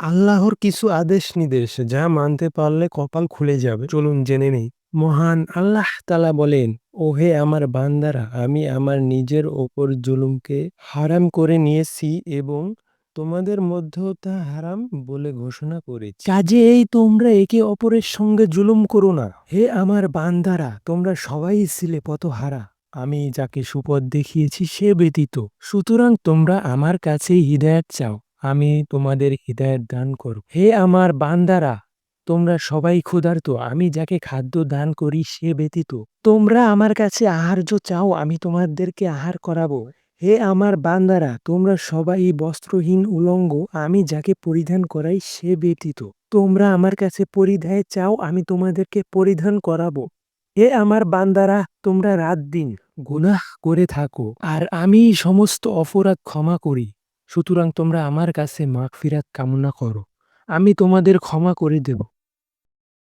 আল্লাহর কিছু আদেশ নির্দেশ, যা মানতে পারলে কপাল খুলে যাবে। চলুন জেনে নেই। মহান আল্লাহ তালা বলেন, ওহে আমার বান্দারা, আমি আমার নিজের ওপর জুলুমকে হারাম করে নিয়েছি এবং তোমাদের মধ্যেও তা হারাম বলে ঘোষণা করেছি। কাজে এই তোমরা একে অপরের সঙ্গে জুলুম করো না। হে আমার বান্দারা, তোমরা সবাই ছিলে পথহারা। আমি যাকে সুপথ দেখিয়েছি সে ব্যতীত। সুতরাং তোমরা আমার কাছে হৃদায়ত চাও। আমি তোমাদের হৃদায়ত দান করব। হে আমার বান্দারা, তোমরা সবাই ক্ষুধার্ত, আমি যাকে খাদ্য দান করি সে ব্যতীত। তোমরা আমার কাছে আহার্য চাও, আমি তোমাদেরকে আহার করাবো। হে আমার বান্দারা, তোমরা সবাই বস্ত্রহীন উলঙ্গ, আমি যাকে পরিধান করাই সে ব্যতীত। তোমরা আমার কাছে পরিধায় চাও, আমি তোমাদেরকে পরিধান করাবো। হে আমার বান্দারা, তোমরা রাত দিন গুনাহ করে থাকো, আর আমি সমস্ত অপরাধ ক্ষমা করি। সুতরাং তোমরা আমার কাছে মাগফিরাত কামনা করো। আমি তোমাদের ক্ষমা করে দেব।